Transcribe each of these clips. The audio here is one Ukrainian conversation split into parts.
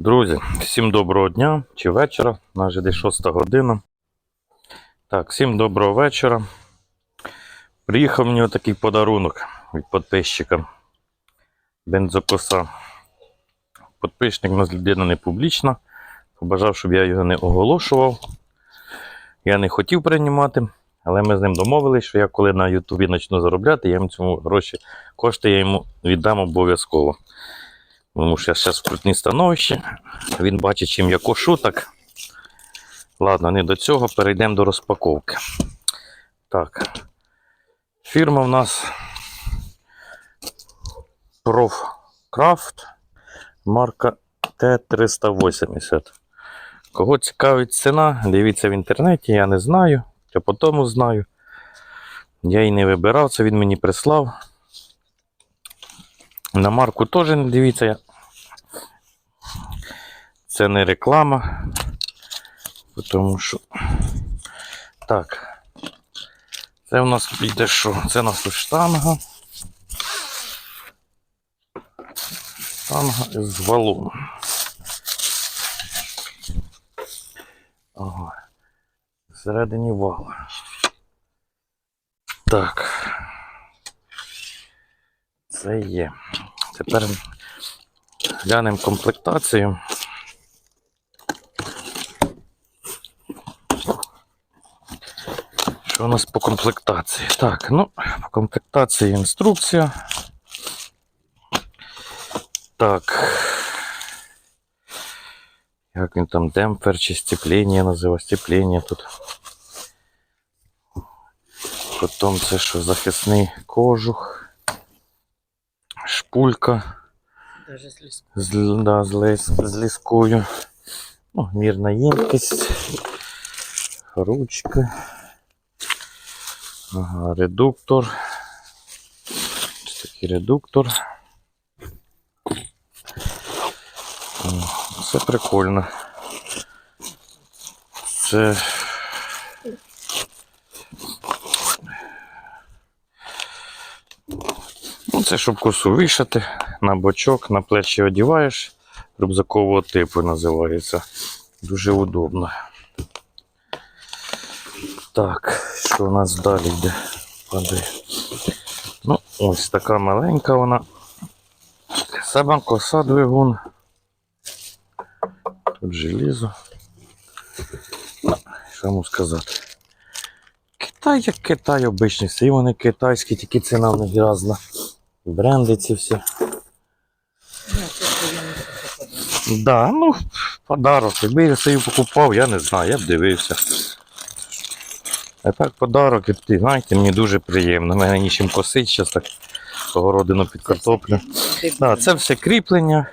Друзі, всім доброго дня чи вечора. Вже десь 6 година. Так, всім доброго вечора. Приїхав мені такий подарунок від підписчика. Бензокоса. Підписчик у нас людина не публічна. Побажав, щоб я його не оголошував. Я не хотів приймати, але ми з ним домовились, що я коли на Ютубі почну заробляти, я йому цьому гроші, кошти я йому віддам обов'язково. Тому що зараз в крутній становищі. Він бачить, чим я кошу, так. Ладно, не до цього, перейдемо до розпаковки. Так. Фірма в нас Profcraft, марка Т380. Кого цікавить ціна, дивіться в інтернеті, я не знаю. Я по тому знаю. Я її не вибирав, це він мені прислав. На марку теж не дивіться. Це не реклама. Тому що. Так. Це у нас йде що? Це у нас штанга. Штанга з валом. Ага. Всередині вала. Так. Це є. Тепер глянемо комплектацію. Що у нас по комплектації? Так, ну, по комплектації інструкція. Так. Як він там демпфер чи степлення називає? Степлення тут. Потім це що захисний кожух, шпулька Даже з ліску. з, да, з, лис, з ліскою. Ну, мірна ємкість. Ручка. Редуктор. Такий редуктор. Це прикольно. Це. Ну, Це щоб косу вишити на бочок, на плечі одіваєш. Рюкзакового типу називається. Дуже удобно. Так, що у нас далі йде? Падає. Ну, ось така маленька вона. Сама коса двигун. Тут желізо. Ну, що йому сказати? Китай як Китай обичний, всі вони китайські, тільки ціна в них різна. Бренди ці всі. Да, ну, подарок. Якби я собі покупав, я не знаю, я б дивився. А так подарок, і ти знаєте, мені дуже приємно. Мене нічим косить, зараз так огородину під картоплю. Да, це все кріплення,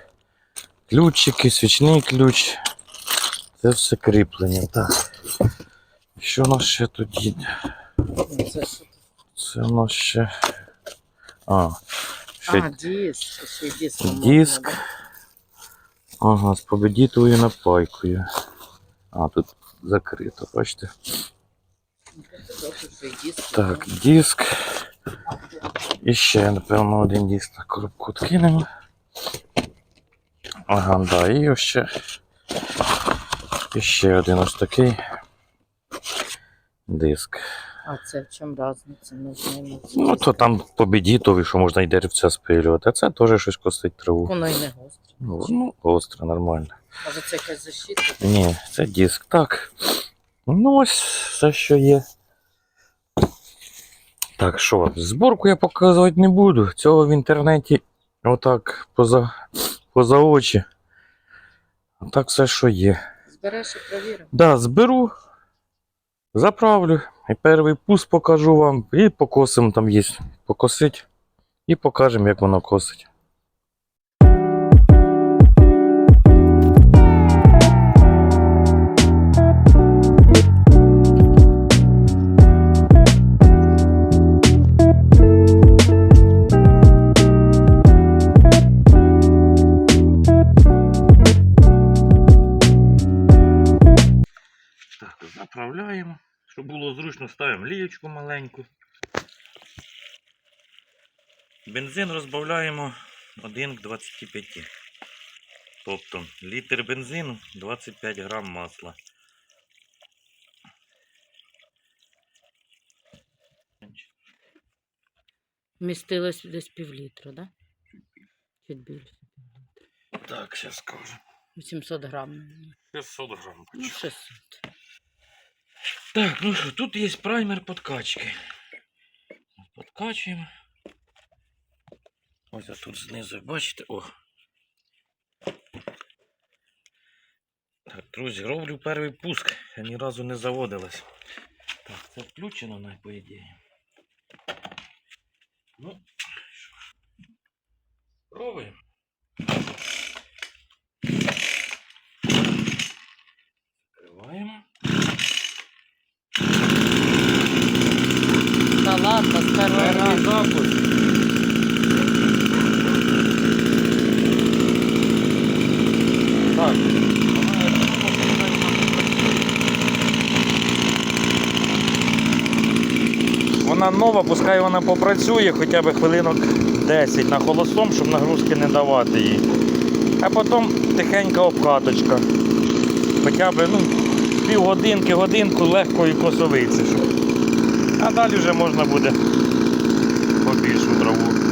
ключики, свічний ключ. Це все кріплення. Так. Що у нас ще тут є? Це у нас ще. А, ще А, диск. Ще диск. Диск. Ага, з победітовою напайкою. А, тут закрито, бачите? Так, диск. І ще, напевно, один диск на коробку відкинемо. Ага, да, і ще. І ще один ось такий диск. А це в чому різниця? Не знаємо. Ну, то там победітовий, що можна і деревця спилювати, а це теж щось косить траву. Воно й не гостре. Ну, ну, гостро, нормально. Може це якась защита? Ні, це диск. Так. Ну, ось все, що є. Так, що, зборку я показувати не буду. Цього в інтернеті отак поза, поза очі. А так все, що є. Збереш і провіримо. Да, зберу, заправлю. І перший пуск покажу вам. І покосимо там є. Покосить. І покажемо, як воно косить. Заправляємо. Щоб було зручно, ставимо лієчку маленьку. Бензин розбавляємо 1 к 25. Тобто літр бензину, 25 грам масла. Вмістилось десь півлітру, да? Чуть більше. Так, зараз скажу. 800 грам. 600 грам. Ну, 600. Так, ну що, тут є праймер подкачки. Подкачуємо. Ось тут знизу, бачите, о. Так, друзі, роблю перший пуск. Я ні разу не заводилась. Так, це включено на по ідеї. Ну, що. Пробуємо. Закриваємо. Ладно, з першого разу. запуск. Так. Вона нова, пускай вона попрацює хоча б хвилинок 10 на холостом, щоб нагрузки не давати їй. А потім тихенька обкаточка. Хоча б ну, півгодинки, годинку легкої косовиці. Щоб... А далі вже можна буде побільшу траву.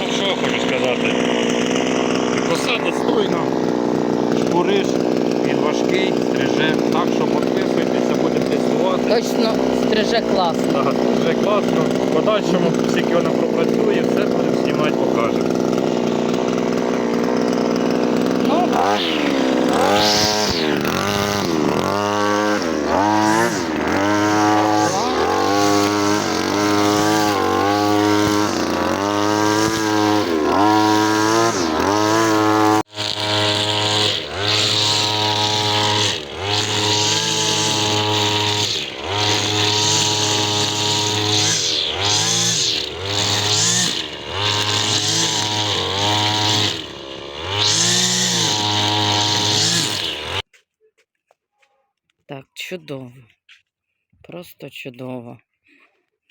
Ну що хочу сказати. Коса достойна, шпуриш, він важкий, стриже. Так що підписуйтеся, будемо тестувати. Точно стриже класно. Так, дуже класно. В подальшому, скільки вона пропрацює, все будемо знімати, покажемо. Ну, так, чудово. Просто чудово.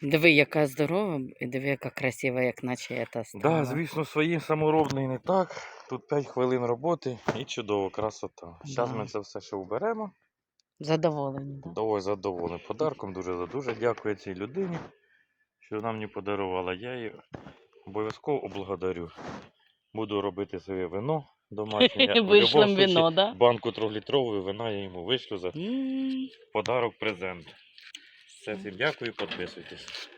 Диви, яка здорова, і диви, яка красива, як наче це стала. Так, звісно, своїм саморобний не так. Тут 5 хвилин роботи і чудово, красота. Зараз Да. ми це все ще уберемо. Задоволені, так? Доволі задоволений подарком. Дуже дуже дякую цій людині, що вона мені подарувала. Я її обов'язково облагодарю. Буду робити своє вино домашнє. Вийшло вино, да? Банку трьохлітрової вина я йому вишлю за подарок презент. Все, всім дякую, підписуйтесь.